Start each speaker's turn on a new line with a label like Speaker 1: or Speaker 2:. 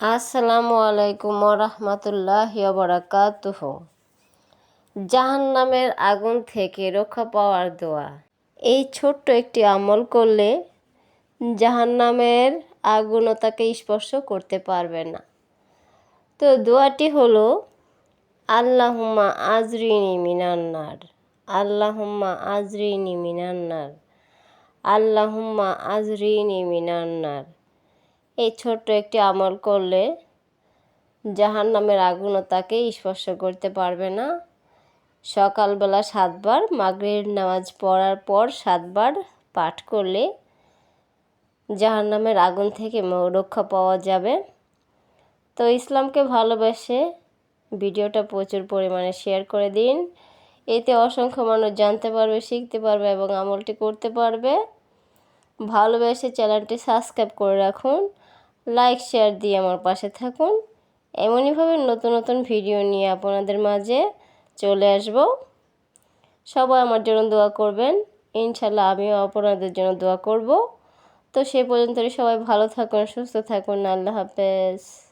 Speaker 1: আসসালামু আলাইকুম রহমতুল্লাহ বরাকাতুহ জাহান নামের আগুন থেকে রক্ষা পাওয়ার দোয়া। এই ছোট্ট একটি আমল করলে জাহান নামের আগুনও তাকে স্পর্শ করতে পারবে না। তো দোয়াটি হলো, আল্লাহুম্মা আজরিনি মিনান্নার আল্লাহুম্মা আজরিনি মিনান্নার আল্লাহুম্মা আজরিনি মিনান্নার এই ছোট্ট একটি আমল করলে জাহান নামের আগুনও তাকে স্পর্শ করতে পারবে না। সকালবেলা সাতবার মাগরের নামাজ পড়ার পর সাতবার পাঠ করলে জাহান নামের আগুন থেকে রক্ষা পাওয়া যাবে। তো ইসলামকে ভালোবেসে ভিডিওটা প্রচুর পরিমাণে শেয়ার করে দিন। এতে অসংখ্য মানুষ জানতে পারবে, শিখতে পারবে এবং আমলটি করতে পারবে। ভালোবেসে চ্যানেলটি সাবস্ক্রাইব করে রাখুন। লাইক শেয়ার দিয়ে আমার পাশে থাকুন। এমনইভাবে নতুন নতুন ভিডিও নিয়ে আপনাদের মাঝে চলে আসব। সবাই আমার জন্য দোয়া করবেন। ইনশাল্লাহ আমিও আপনাদের জন্য দোয়া করব। তো সে পর্যন্ত সবাই ভালো থাকুন, সুস্থ থাকুন। আল্লাহ হাফেজ।